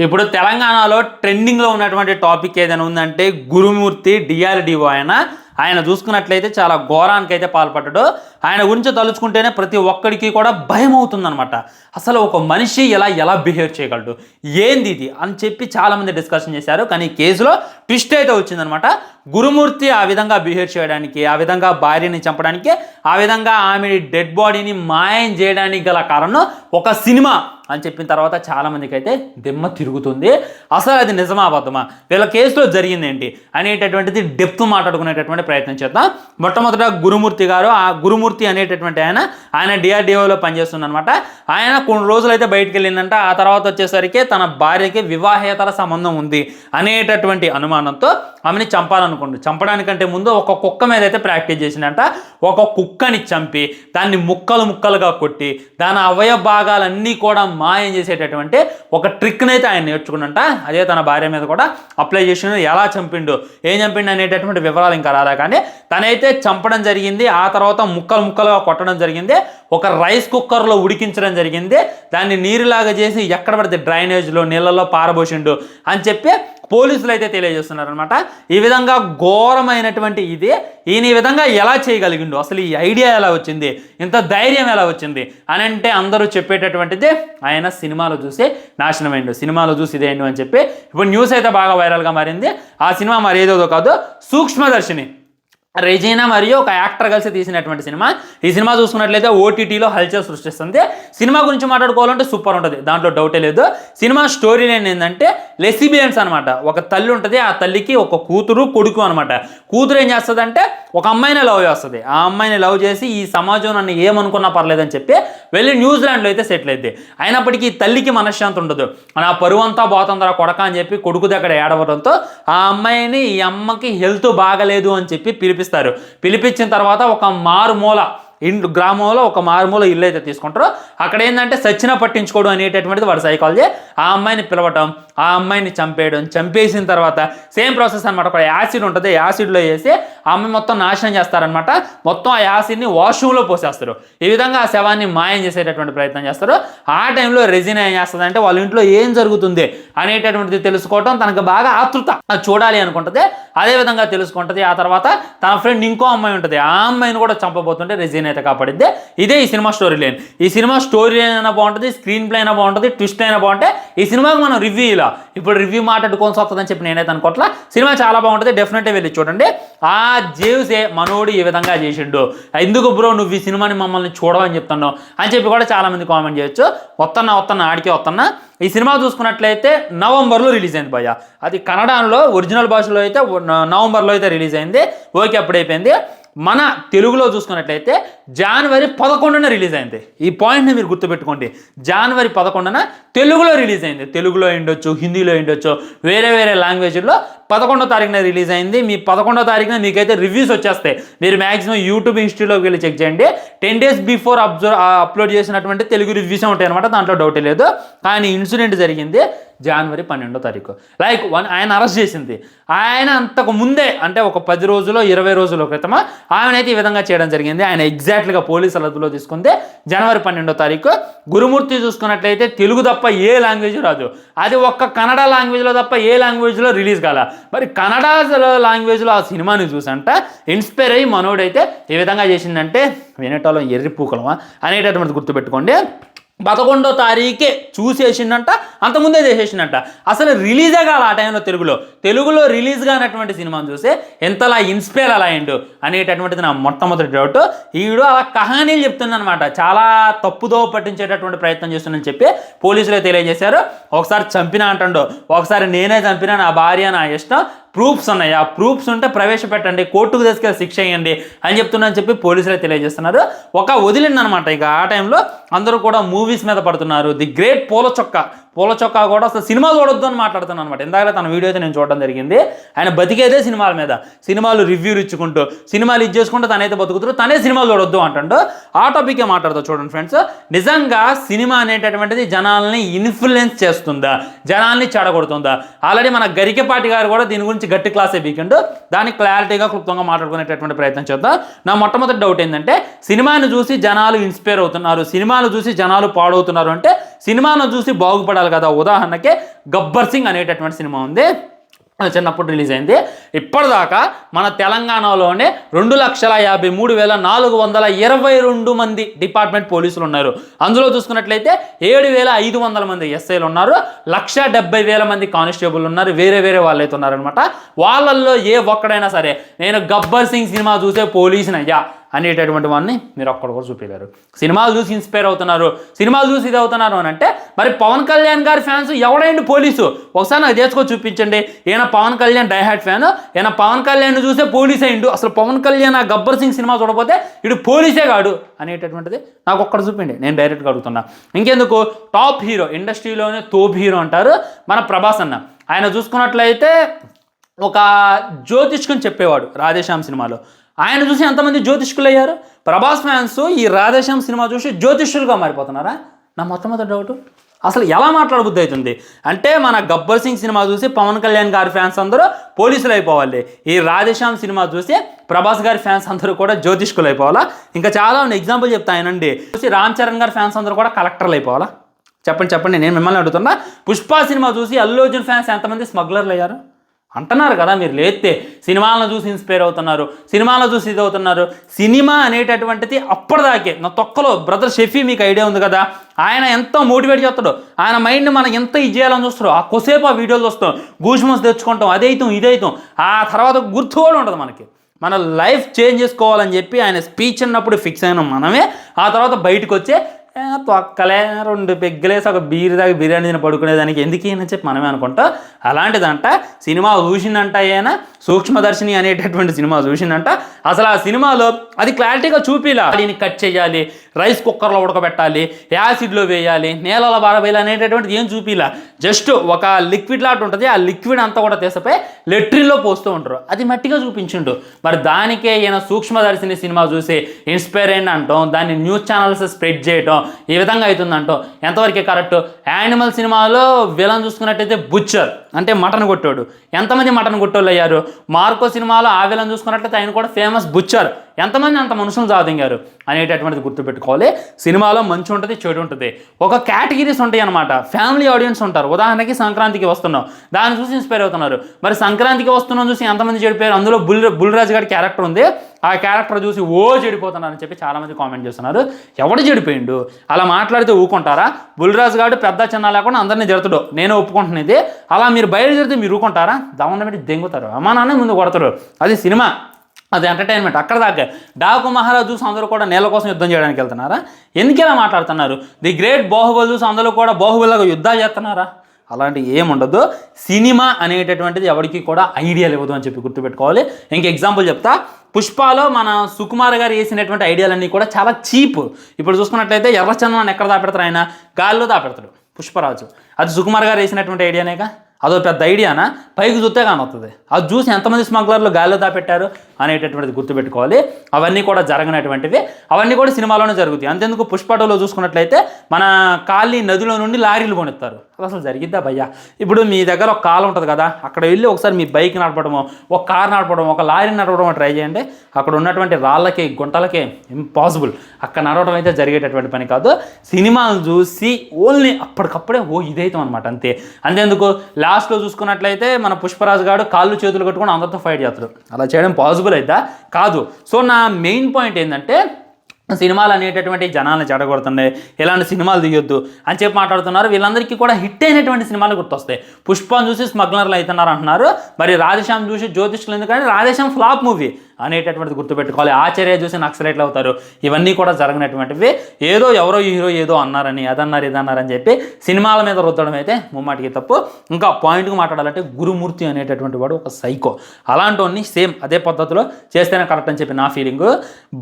ఇప్పుడు తెలంగాణలో ట్రెండింగ్లో ఉన్నటువంటి టాపిక్ ఏదైనా ఉందంటే గురుమూర్తి డిఆర్డిఓ ఆయన. ఆయన చూసుకున్నట్లయితే చాలా ఘోరానికి అయితే పాల్పడ్డాడు. ఆయన గురించి తలుచుకుంటేనే ప్రతి ఒక్కడికి కూడా భయం అవుతుందన్నమాట అసలు ఒక మనిషి ఎలా ఎలా బిహేవ్ చేయగలడు? ఏంది ఇది? అని చెప్పి చాలామంది డిస్కషన్ చేశారు. కానీ కేసులో ట్విస్ట్ అయితే వచ్చిందనమాట గురుమూర్తి ఆ విధంగా బిహేవ్ చేయడానికి ఆ విధంగా భార్యని చంపడానికి ఆ విధంగా ఆమె డెడ్ బాడీని మాయం చేయడానికి గల కారణం ఒక సినిమా. అని చెప్పిన తర్వాత చాలామందికి అయితే దిమ్మ తిరుగుతుంది. అసలు అది నిజమా అబద్ధమా? వీళ్ళ కేసులో జరిగింది ఏంటి అనేటటువంటిది డెప్త్ మాట్లాడుకునేటటువంటి ప్రయత్నం చేద్దాం. మొట్టమొదట గురుమూర్తి గారు ఆ గురుమూర్తి అనేటటువంటి ఆయన ఆయన డిఆర్డిఓలో పనిచేస్తుందనమాట ఆయన కొన్ని రోజులు అయితే బయటికి వెళ్ళిందంట. ఆ తర్వాత వచ్చేసరికి తన భార్యకి వివాహేతర సంబంధం ఉంది అనేటటువంటి అనుమానంతో ఆమెని చంపాలనుకుంటు చంపడానికంటే ముందు ఒక కుక్క మీద అయితే ప్రాక్టీస్ చేసిందంట. ఒక కుక్కని చంపి దాన్ని ముక్కలు ముక్కలుగా కొట్టి దాని అవయవ భాగాలన్నీ కూడా మాయం చేసేటటువంటి ఒక ట్రిక్ని అయితే ఆయన నేర్చుకున్నంట. అదే తన భార్య మీద కూడా అప్లై చేసిండు. ఎలా చంపిండు? ఏం చంపిండు అనేటటువంటి వివరాలు ఇంకా రాదా కానీ తనైతే చంపడం జరిగింది. ఆ తర్వాత ముక్కలు ముక్కలుగా కొట్టడం జరిగింది. ఒక రైస్ కుక్కర్లో ఉడికించడం జరిగింది. దాన్ని నీరులాగా చేసి ఎక్కడ పడితే డ్రైనేజ్లో నీళ్ళలో పారబోసిండు అని చెప్పి పోలీసులు అయితే తెలియజేస్తున్నారు అనమాట ఈ విధంగా ఘోరమైనటువంటి ఇది. ఈయన ఈ విధంగా ఎలా చేయగలిగిండు? అసలు ఈ ఐడియా ఎలా వచ్చింది? ఇంత ధైర్యం ఎలా వచ్చింది? అని అంటే అందరూ చెప్పేటటువంటిది ఆయన సినిమాలో చూసి నాశనమైండు. సినిమాలో చూసి ఇదేంటి అని చెప్పి. ఇప్పుడు న్యూస్ అయితే బాగా వైరల్గా మారింది. ఆ సినిమా మరి ఏదోదో కాదు. సూక్ష్మదర్శిని. రెజీనా మరియు ఒక యాక్టర్ కలిసి తీసినటువంటి సినిమా. ఈ సినిమా చూసుకున్నట్లయితే ఓటీటీలో హల్చల్ సృష్టిస్తుంది. సినిమా గురించి మాట్లాడుకోవాలంటే సూపర్ ఉంటుంది. దాంట్లో డౌటే లేదు. సినిమా స్టోరీ లైన్ ఏంటంటే లెసిబియన్స్ అనమాట ఒక తల్లి ఉంటుంది. ఆ తల్లికి ఒక కూతురు కొడుకు అనమాట కూతురు ఏం చేస్తుందంటే ఒక అమ్మాయిని లవ్ చేస్తుంది. ఆ అమ్మాయిని లవ్ చేసి ఈ సమాజం నన్ను ఏమనుకున్నా పర్లేదని చెప్పి వెళ్ళి న్యూజిలాండ్లో అయితే సెటిల్ అయింది అయినప్పటికీ తల్లికి మనశ్శాంతి ఉండదు. నా పరువంతా పోతుందరా కొడక అని చెప్పి కొడుకు దగ్గర ఏడవడంతో ఆ అమ్మాయిని ఈ అమ్మకి హెల్త్ బాగలేదు అని చెప్పి పిలిపి పిలిపిస్తారు. పిలిపించిన తర్వాత ఒక మారుమూల ఇండ్లు గ్రామంలో ఒక మారుమూల ఇల్లు అయితే తీసుకుంటారో అక్కడ ఏంటంటే సచ్చిన పట్టించుకోవడం అనేటటువంటిది వాడి సైకాలజీ ఆ అమ్మాయిని పిలవటం ఆ అమ్మాయిని చంపేయడం చంపేసిన తర్వాత సేమ్ ప్రాసెస్ అనమాట ఒక యాసిడ్ ఉంటుంది యాసిడ్లో వేసి ఆ అమ్మాయి మొత్తం నాశనం చేస్తారనమాట మొత్తం ఆ యాసిడ్ని వాష్రూమ్లో పోసేస్తారు. ఈ విధంగా ఆ శవాన్ని మాయం చేసేటటువంటి ప్రయత్నం చేస్తారు. ఆ టైంలో రెజిన్ ఏం చేస్తుంది అంటే వాళ్ళ ఇంట్లో ఏం జరుగుతుంది అనేటటువంటిది తెలుసుకోవటం తనకు బాగా ఆతృత. చూడాలి అనుకుంటుంది. అదే విధంగా తెలుసుకుంటుంది. ఆ తర్వాత తన ఫ్రెండ్ ఇంకో అమ్మాయి ఉంటుంది. ఆ అమ్మాయిని కూడా చంపబోతుంటే రెజిన్ అయితే కాపాడిద్దే. ఇదే ఈ సినిమా స్టోరీ లైన్ ఈ సినిమా స్టోరీ లైన్ అయినా బాగుంటుంది స్క్రీన్ ప్లే అయినా బాగుంటుంది ట్విస్ట్ అయినా బాగుంటే ఈ సినిమాకి మనం రివ్యూ ఇలా. ఇప్పుడు రివ్యూ మాట్లాడుకోవాల్సి వస్తుందని చెప్పి నేనైతే అనుకోవట్లా సినిమా చాలా బాగుంటుంది డెఫినెట్గా వెళ్ళి చూడండి. ఆ జేవ్సే మనోడు ఈ విధంగా చేసిండు. ఎందుకు బ్రో నువ్వు ఈ సినిమాని మమ్మల్ని చూడవని చెప్తున్నావు? అని చెప్పి కూడా చాలా మంది కామెంట్ చేయొచ్చు. వస్తున్నా వస్తున్నా ఆడికే వస్తున్నా ఈ సినిమా చూసుకున్నట్లయితే నవంబర్లో రిలీజ్ అయింది భయ్య. అది కన్నడలో ఒరిజినల్ భాషలో అయితే నవంబర్లో అయితే రిలీజ్ అయింది. ఓకే అప్పుడైపోయింది. మన తెలుగులో చూసుకున్నట్లయితే జనవరి పదకొండున రిలీజ్ అయింది. ఈ పాయింట్ని మీరు గుర్తుపెట్టుకోండి. జనవరి పదకొండున తెలుగులో రిలీజ్ అయింది. తెలుగులో ఉండొచ్చు హిందీలో ఉండొచ్చు వేరే వేరే లాంగ్వేజ్లో పదకొండో తారీఖున రిలీజ్ అయింది. మీ పదకొండో తారీఖున మీకైతే రివ్యూస్ వచ్చేస్తాయి. మీరు మాక్సిమం యూట్యూబ్ హిస్టరీలోకి వెళ్ళి చెక్ చేయండి. Ten days before observe upload చేసినటువంటి తెలుగు రివ్యూసే ఉంటాయి అనమాట దాంట్లో డౌట్ లేదు. కానీ ఇన్సిడెంట్ జరిగింది జనవరి పన్నెండో తారీఖు. లైక్ వన్ ఆయన అరెస్ట్ చేసింది. ఆయన అంతకు ముందే అంటే ఒక పది రోజులో ఇరవై రోజుల క్రితమా అయితే ఈ విధంగా చేయడం జరిగింది. ఆయన ఎగ్జాక్ట్గా పోలీసుల అదుపులో తీసుకుంటే జనవరి పన్నెండో తారీఖు. గురుమూర్తి చూసుకున్నట్లయితే తెలుగు తప్ప ఏ లాంగ్వేజ్ రాదు. అది ఒక్క కన్నడ లాంగ్వేజ్లో తప్ప ఏ లాంగ్వేజ్లో రిలీజ్ కాల. మరి కన్నడ లాంగ్వేజ్లో ఆ సినిమాని చూసంట ఇన్స్పైర్ అయ్యి మనోడైతే ఏ విధంగా చేసిందంటే వినటంలో ఎర్రి పూకలమా అనేటటువంటిది గుర్తుపెట్టుకోండి. పదకొండో తారీఖే చూసేసిందంట అంతకుముందే చేసేసిందంట అసలు రిలీజే కాల ఆ టైంలో తెలుగులో. తెలుగులో రిలీజ్ కానటువంటి సినిమాను చూస్తే ఎంతలా ఇన్స్పైర్ అలా అయిండు అనేటటువంటిది నా మొట్టమొదటి డౌట్ ఈడు అలా కహానీలు చెప్తుందనమాట చాలా తప్పుదో పట్టించేటటువంటి ప్రయత్నం చేస్తుందని చెప్పి పోలీసులు తెలియజేశారు. ఒకసారి చంపినా అంటుండు. ఒకసారి నేనే చంపినా నా భార్య నా ఇష్టం. ప్రూఫ్స్ ఉన్నాయి. ఆ ప్రూఫ్స్ ఉంటే ప్రవేశపెట్టండి కోర్టుకు తీసుకెళ్ళి శిక్ష వేయండి అని చెప్తున్నారని చెప్పి పోలీసులే తెలియజేస్తున్నారు. ఒక వదిలిందనమాట ఇక ఆ టైంలో అందరూ కూడా మూవీస్ మీద పడుతున్నారు. ది గ్రేట్ పూల చొక్క. పూల చొక్కా కూడా అసలు సినిమా చూడొద్దు అని మాట్లాడుతున్నాను అనమాట ఇందాక తన వీడియో అయితే నేను చూడడం జరిగింది. ఆయన బతికేదే సినిమాల మీద. సినిమాలు రివ్యూలు ఇచ్చుకుంటూ సినిమాలు ఇచ్చేసుకుంటూ తనైతే బతుకుతారు. తనే సినిమాలు చూడొద్దు అంటాడు. ఆ టాపికే మాట్లాడుతూ చూడండి ఫ్రెండ్స్. నిజంగా సినిమా అనేటటువంటిది జనాల్ని ఇన్ఫ్లుయెన్స్ చేస్తుందా? జనాల్ని చెడగొడుతుందా? ఆల్రెడీ మన గరికపాటి గారు కూడా దీని గురించి గట్టి క్లాసే వీకెండ్ దానికి క్లారిటీగా క్లుప్తంగా మాట్లాడుకునేటటువంటి ప్రయత్నం చేద్దాం. నా మొట్టమొదటి డౌట్ ఏంటంటే సినిమాని చూసి జనాలు ఇన్స్పైర్ అవుతున్నారు. సినిమాను చూసి జనాలు పాడవుతున్నారు అంటే సినిమాను చూసి బాగుపడాలి కదా. ఉదాహరణకి గబ్బర్ సింగ్ అనేటటువంటి సినిమా ఉంది. చిన్నప్పుడు రిలీజ్ అయింది. ఇప్పటిదాకా మన తెలంగాణలోనే రెండు లక్షల యాభై మూడు వేల నాలుగు వందల ఇరవై రెండు మంది డిపార్ట్మెంట్ పోలీసులు ఉన్నారు. అందులో చూసుకున్నట్లయితే ఏడు వేల ఐదు వందల మంది ఎస్ఐలు ఉన్నారు. లక్ష డెబ్బై వేల మంది కానిస్టేబుల్ ఉన్నారు. వేరే వేరే వాళ్ళు అయితే ఉన్నారనమాట వాళ్ళల్లో ఏ ఒక్కడైనా సరే నేను గబ్బర్ సింగ్ సినిమా చూసే పోలీసునయ్యా. అనేటటువంటి వాడిని మీరు అక్కడ కూడా చూపించారు సినిమాలు చూసి ఇన్స్పైర్ అవుతున్నారు. సినిమాలు చూసి ఇది అవుతున్నారు అని అంటే మరి పవన్ కళ్యాణ్ గారి ఫ్యాన్స్ ఎవడైంది పోలీసు? ఒకసారి నాకు చేసుకొని చూపించండి. ఈయన పవన్ కళ్యాణ్ డైహాట్ ఫ్యాన్ ఈయన పవన్ కళ్యాణ్ చూసే పోలీస్ అయిండు అసలు పవన్ కళ్యాణ్ ఆ గబ్బర్ సింగ్ సినిమా చూడకపోతే ఇడు పోలీసే కాడు అనేటటువంటిది నాకు ఒక్కడ చూపిండి నేను డైరెక్ట్గా అడుగుతున్నా. ఇంకెందుకు? టాప్ హీరో ఇండస్ట్రీలోనే తోప్ హీరో అంటారు మన ప్రభాస్ అన్న. ఆయన చూసుకున్నట్లయితే ఒక జ్యోతిష్కుని చెప్పేవాడు రాధేశ్యామ్ సినిమాలో. ఆయన చూసి ఎంతమంది జ్యోతిష్కులు అయ్యారు ప్రభాస్ ఫ్యాన్స్ ఈ రాధేశ్యామ్ సినిమా చూసి జ్యోతిష్యులుగా మారిపోతున్నారా? నా మొట్టమొదటి డౌట్. అసలు ఎలా మాట్లాడబుద్ధి అవుతుంది? అంటే మన గబ్బర్ సింగ్ సినిమా చూసి పవన్ కళ్యాణ్ గారి ఫ్యాన్స్ అందరూ పోలీసులు అయిపోవాలి. ఈ రాధేశ్యామ్ సినిమా చూసి ప్రభాస్ గారి ఫ్యాన్స్ అందరూ కూడా జ్యోతిష్కులు అయిపోవాలా? ఇంకా చాలా ఉన్న ఎగ్జాంపుల్ చెప్తాయనండి చూసి రామ్ చరణ్ గారి ఫ్యాన్స్ అందరూ కూడా కలెక్టర్లు అయిపోవాలా? చెప్పండి చెప్పండి నేను మిమ్మల్ని అడుగుతున్నా. పుష్ప సినిమా చూసి అల్లు అర్జున్ ఫ్యాన్స్ ఎంతమంది స్మగ్లర్లు అయ్యారు? అంటున్నారు కదా మీరు లేస్తే సినిమాలను చూసి ఇన్స్పైర్ అవుతున్నారు సినిమాలను చూసి ఇది అవుతున్నారు. సినిమా అనేటటువంటిది అప్పటిదాకే. నా తొక్కలో బ్రదర్ షెఫీ మీకు ఐడియా ఉంది కదా ఆయన ఎంతో మోటివేట్ చేస్తాడు. ఆయన మైండ్ మనం ఎంత ఇది చేయాలని చూస్తాడు ఆ కొసేపు ఆ వీడియోలు చూస్తాం. గూష్మస్ తెచ్చుకుంటాం అదైతాం ఇదైతాం ఆ తర్వాత గుర్తు కూడా ఉంటుంది మనకి. మన లైఫ్ చేంజ్ చేసుకోవాలని చెప్పి ఆయన స్పీచ్ అన్నప్పుడు ఫిక్స్ అయిన మనమే. ఆ తర్వాత బయటకు వచ్చే తొక్కలే రెండు పెగ్గలేసి ఒక బీర్ దాకా బిర్యానీ తిని పడుకునేదానికి ఎందుకు అని చెప్పి మనమే అనుకుంటా. అలాంటిదంట సినిమా చూసిందంట ఆయన సూక్ష్మదర్శిని అనేటటువంటి సినిమా చూసిందంట. అసలు ఆ సినిమాలో అది క్లారిటీగా చూపిలా. దీన్ని కట్ చేయాలి రైస్ కుక్కర్లో ఉడకబెట్టాలి యాసిడ్లో వేయాలి నేలలో బారవేయాలి అనేటటువంటిది ఏం చూపిలా. జస్ట్ ఒక లిక్విడ్ లాంటి ఉంటుంది ఆ లిక్విడ్ అంతా కూడా తీసపోయి లెట్రిన్లో పోస్తూ ఉంటారు. అది మట్టిగా చూపించిండు. మరి దానికే ఈయన సూక్ష్మదర్శిని సినిమా చూసి ఇన్స్పైర్ అయిన అంటాం. దాన్ని న్యూస్ ఛానల్స్ స్ప్రెడ్ చేయటం ఈ విధంగా అవుతుందంటూ. ఎంతవరకు కరెక్ట్? యానిమల్ సినిమాలో విలన్ చూసుకున్నట్టయితే బుచ్చర్. అంటే మటన్ కొట్టాడు. ఎంతమంది మటన్ కొట్టోళ్ళు అయ్యారు? మార్కో సినిమాలో ఆవేలను చూసుకున్నట్లయితే ఆయన కూడా ఫేమస్ బుచ్చర్. ఎంతమంది అంత మనుషులు జాదింగారు అనేటటువంటిది గుర్తుపెట్టుకోవాలి. సినిమాలో మంచి ఉంటుంది చెడు ఉంటుంది. ఒక కేటగిరీస్ ఉంటాయి అనమాట ఫ్యామిలీ ఆడియన్స్ ఉంటారు. ఉదాహరణకి సంక్రాంతికి వస్తున్నాం. దాన్ని చూసి ఇన్స్పైర్ అవుతున్నారు. మరి సంక్రాంతికి వస్తున్నాం చూసి ఎంతమంది చెడిపోయారు? అందులో బుల్ బుల్రాజ్ గారి క్యారెక్టర్ ఉంది. ఆ క్యారెక్టర్ చూసి ఓ చెడిపోతున్నారని చెప్పి చాలామంది కామెంట్ చేస్తున్నారు. ఎవడు చెడిపోయిండు? అలా మాట్లాడితే ఊకుంటారా? బుల్రాజ్ గారు పెద్ద చిన్న లేకుండా అందరినీ జరుగుతాడు నేను ఒప్పుకుంటున్నది. అలా మీరు బయలుదేరితే మీరు ఊరుకుంటారా? దవన్న పెట్టి దెంగుతారు. అమానాన్ని ముందు కొడతారు. అది సినిమా అది ఎంటర్టైన్మెంట్. అక్కడ దాకా. డాకు మహారాజ్ చూసి అందరూ కూడా నేల కోసం యుద్ధం చేయడానికి వెళ్తున్నారా? ఎందుకు మాట్లాడుతున్నారు? ది గ్రేట్ బాహుబలి చూసి అందరూ కూడా బాహుబలిగా యుద్ధాలు చేస్తున్నారా? అలాంటి ఏముండదు సినిమా అనేటటువంటిది ఎవరికి కూడా ఐడియాలు ఇవ్వదు అని చెప్పి గుర్తుపెట్టుకోవాలి. ఇంక ఎగ్జాంపుల్ చెప్తా. పుష్పాలో మన సుకుమార్ గారు వేసినటువంటి ఐడియాలన్నీ కూడా చాలా చీప్. ఇప్పుడు చూసుకున్నట్లయితే ఎర్రచందనాన్ని ఎక్కడ దాపెడతారు ఆయన? గాల్లో దాపెడతాడు పుష్పరాజు. అది సుకుమార్ గారు వేసినటువంటి ఐడియానేగా? అదో పెద్ద ఐడియానా? పైకి చూస్తే కానొస్తుంది అది చూసి ఎంతమంది స్మగ్లర్లు గాలిలో దాపెట్టారు అనేటటువంటిది గుర్తుపెట్టుకోవాలి. అవన్నీ కూడా జరగనటువంటివి. అవన్నీ కూడా సినిమాలోనే జరుగుతాయి. అంతెందుకు పుష్పటలో చూసుకున్నట్లయితే మన కాళీ నదిలో నుండి లారీలు కొనిస్తారు. అది అసలు జరిగిద్దా భయ్యా? ఇప్పుడు మీ దగ్గర ఒక కాలు ఉంటుంది కదా అక్కడ వెళ్ళి ఒకసారి మీ బైక్ నడపడము ఒక కార్ నడపడం ఒక లారీ నడపడం ట్రై చేయండి. అక్కడ ఉన్నటువంటి రాళ్ళకి గుంటలకి ఇంపాసిబుల్ అక్కడ నడవడం అయితే జరిగేటటువంటి పని కాదు. సినిమాలు చూసి ఓన్లీ అప్పటికప్పుడే ఓ ఇదైతాం అనమాట అంతే. అంతేందుకు? లాస్ట్లో చూసుకున్నట్లయితే మన పుష్పరాజు గారు కాళ్ళు చేతులు కట్టుకొని అందరితో ఫైట్ చేస్తాడు. అలా చేయడం పాసిబుల్ అయిద్దా? కాదు. సో నా మెయిన్ పాయింట్ ఏంటంటే సినిమాలు అనేటటువంటి జనాలను చెడగొడుతున్నాయి ఇలాంటి సినిమాలు తీయొద్దు అని చెప్పి మాట్లాడుతున్నారు. వీళ్ళందరికీ కూడా హిట్ అయినటువంటి సినిమాలు గుర్తొస్తాయి. పుష్పం చూసి స్మగ్లర్లు అవుతున్నారు అంటున్నారు. మరి రాధేశ్యాం చూసి జ్యోతిష్లు ఎందుకంటే రాధేశ్యాం ఫ్లాప్ మూవీ అనేటటువంటిది గుర్తుపెట్టుకోవాలి. ఆచార్య చూసి నక్సలైట్లు అవుతారు. ఇవన్నీ కూడా జరగనటువంటివి. ఏదో ఎవరో హీరో ఏదో అన్నారని అదన్నారు ఇదన్నారని చెప్పి సినిమాల మీద రుద్దడం అయితే ముమ్మాటికి తప్పు. ఇంకా పాయింట్గా మాట్లాడాలంటే గురుమూర్తి అనేటటువంటి వాడు ఒక సైకో. అలాంటి సేమ్ అదే పద్ధతిలో చేస్తేనే కరెక్ట్ అని చెప్పి నా ఫీలింగ్.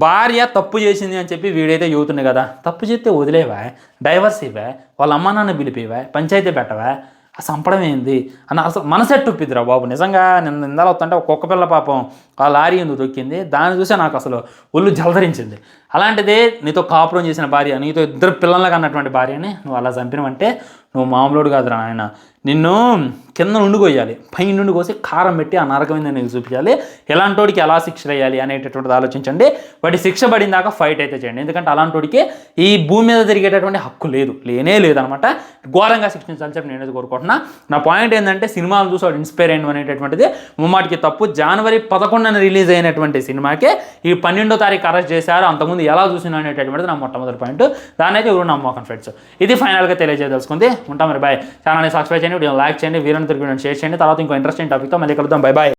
భార్య తప్పు చేసింది అని చెప్పి వీడైతే చూతుండే కదా. తప్పు చేస్తే వదిలేవా? డైవర్స్ ఇవ్వా? వాళ్ళ అమ్మ నాన్న పిలిపివా పంచాయతీ పెట్టవా? ఆ సంపడం ఏంది? అని అసలు మనసెట్టుప్పిద్దిరా బాబు. నిజంగా నిన్న నిందాలు వస్తుంటే ఒక కుక్క పిల్ల పాపం ఆ లారీ ఎందుకు దొక్కింది? దాన్ని చూసే నాకు అసలు ఒళ్ళు జలధరించింది. అలాంటిదే నీతో కాపురం చేసిన భార్య నీతో ఇద్దరు పిల్లలకు అన్నటువంటి భార్యని నువ్వు అలా చంపినవంటే నువ్వు మామూలుడు కాదురా ఆయన నిన్ను కింద నుండి కొయ్యాలి. పై నుండి కోసి కారం పెట్టి ఆ నరకమైన నీకు చూపించాలి. ఎలాంటి వాడికి ఎలా శిక్ష వేయాలి అనేటటువంటిది ఆలోచించండి. వాటి శిక్ష పడిన దాకా ఫైట్ అయితే చేయండి. ఎందుకంటే అలాంటి వాడికి ఈ భూమి మీద తిరిగేటటువంటి హక్కు లేదు. లేనే లేదనమాట. ఘోరంగా శిక్షించాలని చెప్పి నేనైతే కోరుకుంటున్నా. నా పాయింట్ ఏంటంటే సినిమాలు చూసి వాడు ఇన్స్పైర్ అయ్యడం అనేటటువంటిది. ముమ్మాటికి తప్పు. జనవరి పదకొండున రిలీజ్ అయినటువంటి సినిమాకే ఈ పన్నెండో తారీఖు అరెస్ట్ చేశారు. అంతకుముందు ఎలా చూసిన అనేటటువంటిది నా మొట్టమొదటి పాయింట్ దాని అయితే ఎవరు నమ్మకం ఫ్రెండ్స్ ఇది ఫైనల్గా తెలియజేయదలుచుకుంది. ఉంటాం మరి బాయ్ ఛానల్ని సబ్స్క్రైబ్ చేయండి. వీడియో లైక్ చేయండి. వీరంతో తిరిగి షేర్ చేయండి. తర్వాత ఇంకో ఇంట్రెస్టింగ్ టాపిక్తో మళ్ళీ కలుద్దాం. Bye bye